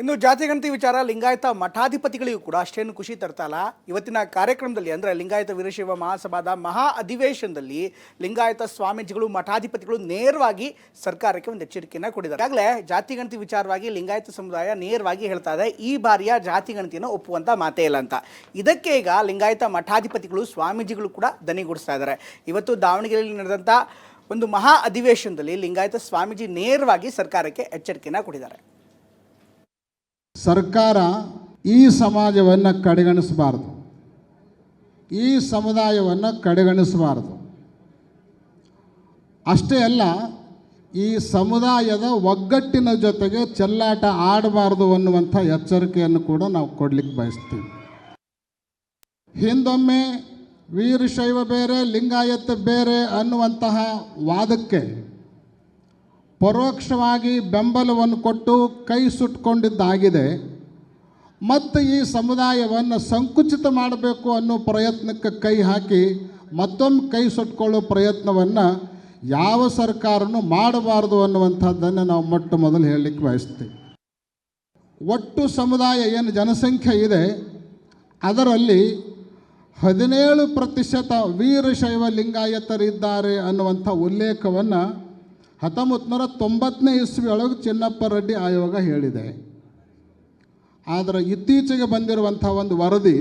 ಇನ್ನು ಜಾತಿಗಣತಿ ವಿಚಾರ, ಲಿಂಗಾಯತ ಮಠಾಧಿಪತಿಗಳಿಗೂ ಕೂಡ ಅಷ್ಟೇನು ಖುಷಿ ತರ್ತಲ್ಲ. ಇವತ್ತಿನ ಕಾರ್ಯಕ್ರಮದಲ್ಲಿ ಅಂದರೆ ಲಿಂಗಾಯತ ವೀರಶೈವ ಮಹಾಸಭಾದ ಮಹಾ ಅಧಿವೇಶನದಲ್ಲಿ ಲಿಂಗಾಯತ ಸ್ವಾಮೀಜಿಗಳು, ಮಠಾಧಿಪತಿಗಳು ನೇರವಾಗಿ ಸರ್ಕಾರಕ್ಕೆ ಒಂದು ಎಚ್ಚರಿಕೆಯನ್ನು ಕೊಟ್ಟಿದ್ದಾರೆ. ಆಗಲೇ ಜಾತಿಗಣತಿ ವಿಚಾರವಾಗಿ ಲಿಂಗಾಯತ ಸಮುದಾಯ ನೇರವಾಗಿ ಹೇಳ್ತಾ ಇದೆ, ಈ ಬಾರಿಯ ಜಾತಿ ಒಪ್ಪುವಂಥ ಮಾತೇ ಇಲ್ಲ ಅಂತ. ಇದಕ್ಕೆ ಈಗ ಲಿಂಗಾಯತ ಮಠಾಧಿಪತಿಗಳು, ಸ್ವಾಮೀಜಿಗಳು ಕೂಡ ದನಿಗೂಡಿಸ್ತಾ ಇದ್ದಾರೆ. ಇವತ್ತು ದಾವಣಗೆರೆಯಲ್ಲಿ ನಡೆದಂಥ ಒಂದು ಮಹಾ ಅಧಿವೇಶನದಲ್ಲಿ ಲಿಂಗಾಯತ ಸ್ವಾಮೀಜಿ ನೇರವಾಗಿ ಸರ್ಕಾರಕ್ಕೆ ಎಚ್ಚರಿಕೆಯನ್ನು ಕೊಟ್ಟಿದ್ದಾರೆ. ಸರ್ಕಾರ ಈ ಸಮಾಜವನ್ನು ಕಡೆಗಣಿಸಬಾರ್ದು. ಈ ಸಮುದಾಯವನ್ನು ಕಡೆಗಣಿಸಬಾರ್ದು. ಅಷ್ಟೇ ಅಲ್ಲ, ಈ ಸಮುದಾಯದ ಒಗ್ಗಟ್ಟಿನ ಜೊತೆಗೆ ಚೆಲ್ಲಾಟ ಆಡಬಾರ್ದು ಅನ್ನುವಂಥ ಎಚ್ಚರಿಕೆಯನ್ನು ಕೂಡ ನಾವು ಕೊಡಲಿಕ್ಕೆ ಬಯಸ್ತೀವಿ. ಹಿಂದೊಮ್ಮೆ ವೀರಶೈವ ಬೇರೆ, ಲಿಂಗಾಯತ ಬೇರೆ ಅನ್ನುವಂತಹ ವಾದಕ್ಕೆ ಪರೋಕ್ಷವಾಗಿ ಬೆಂಬಲವನ್ನು ಕೊಟ್ಟು ಕೈ ಸುಟ್ಕೊಂಡಿದ್ದಾಗಿದೆ. ಮತ್ತು ಈ ಸಮುದಾಯವನ್ನು ಸಂಕುಚಿತ ಮಾಡಬೇಕು ಅನ್ನೋ ಪ್ರಯತ್ನಕ್ಕೆ ಕೈ ಹಾಕಿ ಮತ್ತೊಮ್ಮೆ ಕೈ ಸುಟ್ಕೊಳ್ಳೋ ಪ್ರಯತ್ನವನ್ನು ಯಾವ ಸರ್ಕಾರನೂ ಮಾಡಬಾರ್ದು ಅನ್ನುವಂಥದ್ದನ್ನು ನಾವು ಮೊಟ್ಟ ಮೊದಲು ಹೇಳಲಿಕ್ಕೆ ಬಯಸ್ತೀವಿ ಒಟ್ಟು ಸಮುದಾಯ ಏನು ಜನಸಂಖ್ಯೆ ಇದೆ, ಅದರಲ್ಲಿ ಹದಿನೇಳು ಪ್ರತಿಶತ ವೀರಶೈವ ಲಿಂಗಾಯತರಿದ್ದಾರೆ ಅನ್ನುವಂಥ ಉಲ್ಲೇಖವನ್ನು ಹತ್ತೊಂಬತ್ತು ನೂರ ತೊಂಬತ್ತನೇ ಇಸ್ವಿಯೊಳಗೆ ಚಿನ್ನಪ್ಪ ರೆಡ್ಡಿ ಆಯೋಗ ಹೇಳಿದೆ. ಆದರೆ ಇತ್ತೀಚೆಗೆ ಬಂದಿರುವಂಥ ಒಂದು ವರದಿ,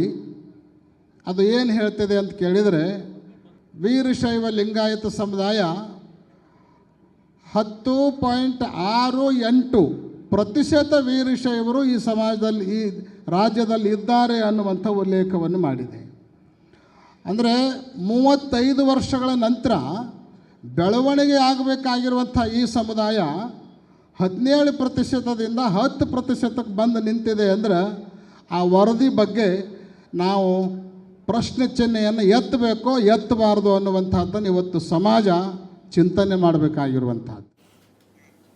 ಅದು ಏನು ಹೇಳ್ತಿದೆ ಅಂತ ಕೇಳಿದರೆ, ವೀರಶೈವ ಲಿಂಗಾಯತ ಸಮುದಾಯ ಹತ್ತು ಪಾಯಿಂಟ್ ಆರು ಎಂಟು ಪ್ರತಿಶತ ವೀರಶೈವರು ಈ ಸಮಾಜದಲ್ಲಿ, ಈ ರಾಜ್ಯದಲ್ಲಿ ಇದ್ದಾರೆ ಅನ್ನುವಂಥ ಉಲ್ಲೇಖವನ್ನು ಮಾಡಿದೆ. ಅಂದರೆ ಮೂವತ್ತೈದು ವರ್ಷಗಳ ನಂತರ ಬೆಳವಣಿಗೆ ಆಗಬೇಕಾಗಿರುವಂಥ ಈ ಸಮುದಾಯ ಹದಿನೇಳು ಪ್ರತಿಶತದಿಂದ ಹತ್ತು ಪ್ರತಿಶತಕ್ಕೆ ಬಂದು ನಿಂತಿದೆ ಅಂದರೆ ಆ ವರದಿ ಬಗ್ಗೆ ನಾವು ಪ್ರಶ್ನೆ ಚಿಹ್ನೆಯನ್ನು ಎತ್ತಬೇಕೋ ಎತ್ತಬಾರ್ದು ಅನ್ನುವಂಥದ್ದನ್ನು ಇವತ್ತು ಸಮಾಜ ಚಿಂತನೆ ಮಾಡಬೇಕಾಗಿರುವಂಥದ್ದು.